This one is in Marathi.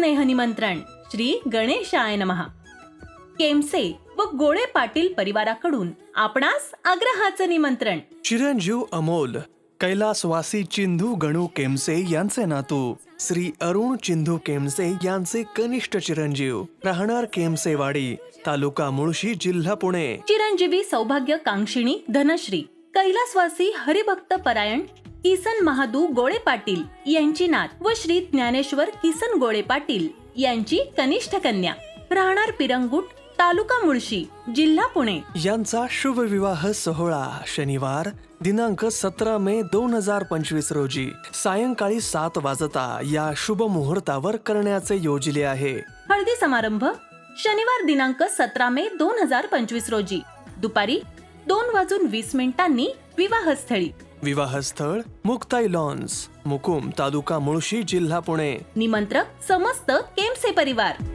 स्नेह निमंत्रण श्री गणेशाय नमः. केमसे व गोळे पाटील परिवाराकडून आपणास आग्रहाचं निमंत्रण. चिरंजीव अमोल कैलासवासी चिंधू गणू केमसे यांचे नातू श्री अरुण चिंधू केमसे यांचे कनिष्ठ चिरंजीव राहणार केमसेवाडी तालुका मुळशी जिल्हा पुणे. चिरंजीवी सौभाग्य कांक्षिणी धनश्री कैलासवासी हरिभक्त परायण किसन महादू गोळे पाटील यांची नात व श्री ज्ञानेश्वर किसन गोळे पाटील यांची कनिष्ठ कन्या. राहणार पिरंगुट तालुका मुळशी जिल्हा पुणे. यांचा शुभ विवाह सोहळा शनिवार दिनांक सतरा मे दोन हजार पंचवीस रोजी. सायंकाळी सात वाजता या शुभ मुहूर्तावर करण्याचे योजले आहे. हळदी समारंभ शनिवार दिनांक सतरा मे दोन हजार पंचवीस रोजी. दुपारी दोन वाजून वीस मिनिटांनी विवाहस्थळी. विवाहस्थळ मुक्ताई लॉन्स मुकुम तालुका मुळशी जिल्हा पुणे. निमंत्रक समस्त केमसे परिवार.